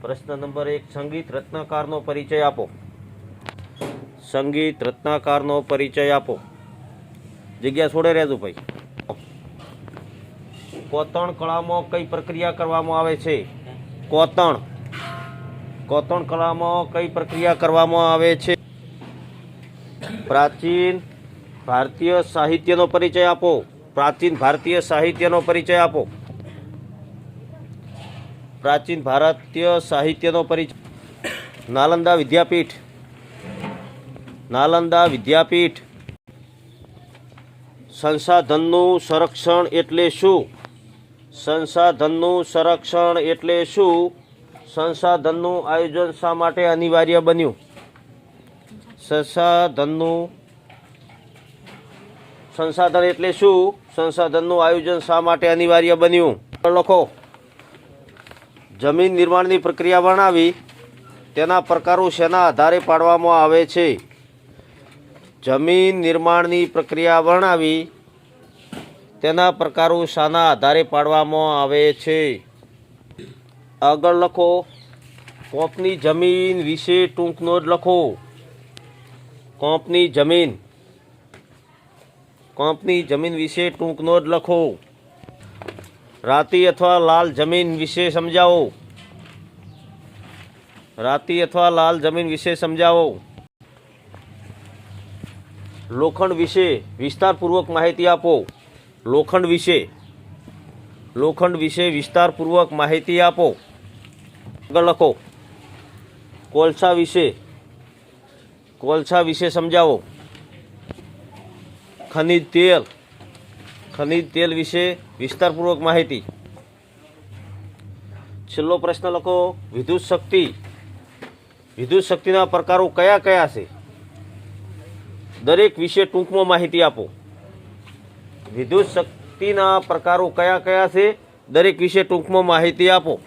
પ્રશ્ન નંબર એક, સંગીત રત્નાકારનો પરિચય આપો. સંગીત રત્નાકારનો પરિચય આપો. જગ્યા છોડે રહેજો ભાઈ. કોતણ કળામાં કઈ પ્રક્રિયા કરવામાં આવે છે? કોતણ. કોતણ કળામાં કઈ પ્રક્રિયા કરવામાં આવે છે? પ્રાચીન ભારતીય સાહિત્યનો પરિચય આપો. પ્રાચીન ભારતીય સાહિત્યનો પરિચય આપો. પ્રાચીન ભારતીય સાહિત્યનો પરિચય નાલંદા વિદ્યાપીઠ. નાલંદા વિદ્યાપીઠ. સંસાધનનું સંરક્ષણ એટલે શું? સંસાધનનું સંરક્ષણ એટલે શું? સંસાધનનું આયોજન શા માટે અનિવાર્ય બન્યું? સંસાધનનું સંસાધન એટલે શું? સંસાધનનું આયોજન શા માટે અનિવાર્ય બન્યું? લખો. જમીન નિર્માણની પ્રક્રિયા વર્ણવી તેના પ્રકારો શેના આધારે પાડવામાં આવે છે. જમીન નિર્માણની પ્રક્રિયા વર્ણવી તેના પ્રકારો શાના આધારે પાડવામાં આવે છે. આગળ લખો, કોંપની જમીન વિશે ટૂંક નોંધ લખો. કોંપની જમીન. કોંપની જમીન વિશે ટૂંક નોંધ લખો. રાતી અથવા લાલ જમીન વિશે સમજાવો. રાતી અથવા લાલ જમીન વિશે સમજાવો. લોખંડ વિશે વિસ્તારપૂર્વક માહિતી આપો. લોખંડ વિશે. લોખંડ વિશે વિસ્તારપૂર્વક માહિતી આપો. આગળ લખો. કોલસા વિશે. કોલસા વિશે સમજાવો. ખનિજ તેલ. ખનિજ તેલ વિશે વિસ્તારપૂર્વક માહિતી. છેલ્લો પ્રશ્ન લખો. વિદ્યુત શક્તિ. વિદ્યુત શક્તિના પ્રકારો કયા કયા છે? દરેક વિશે ટૂંકમાં માહિતી આપો. વિદ્યુત શક્તિના પ્રકારો કયા કયા છે? દરેક વિશે ટૂંકમાં માહિતી આપો.